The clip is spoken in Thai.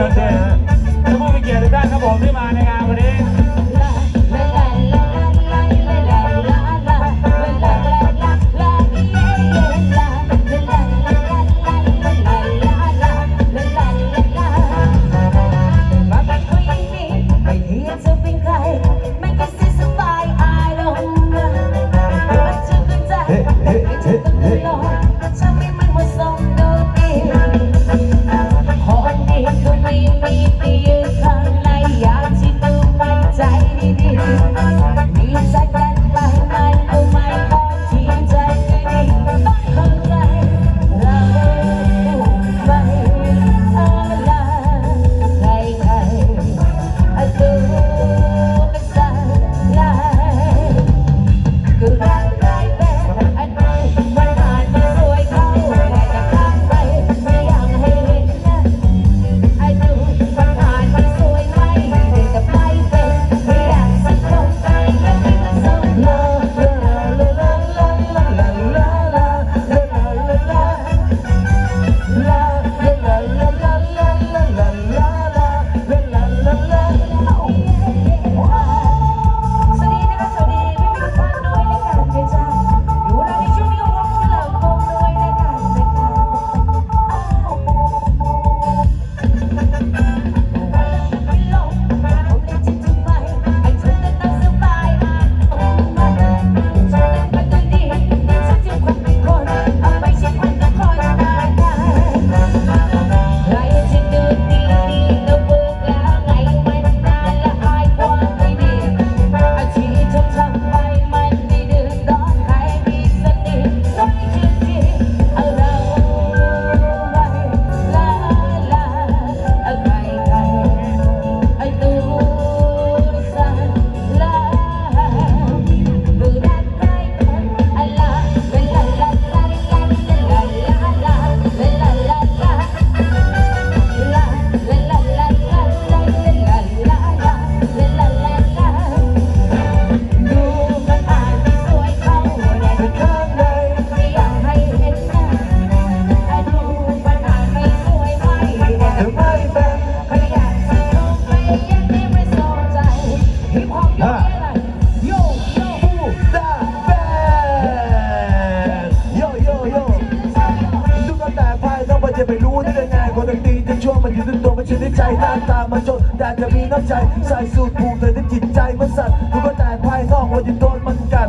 ท่านด้วยฮะจะมอบเป็นเกียรติทุกท่านครับผมที่มาใน ใจหน้าตามันจนแต่จะมีน้ำใจใส่สูตรผูกแต่ที่จิตใจมันสั่นรู้ว่าแต่ภายนอกวันจะโดนมันกัด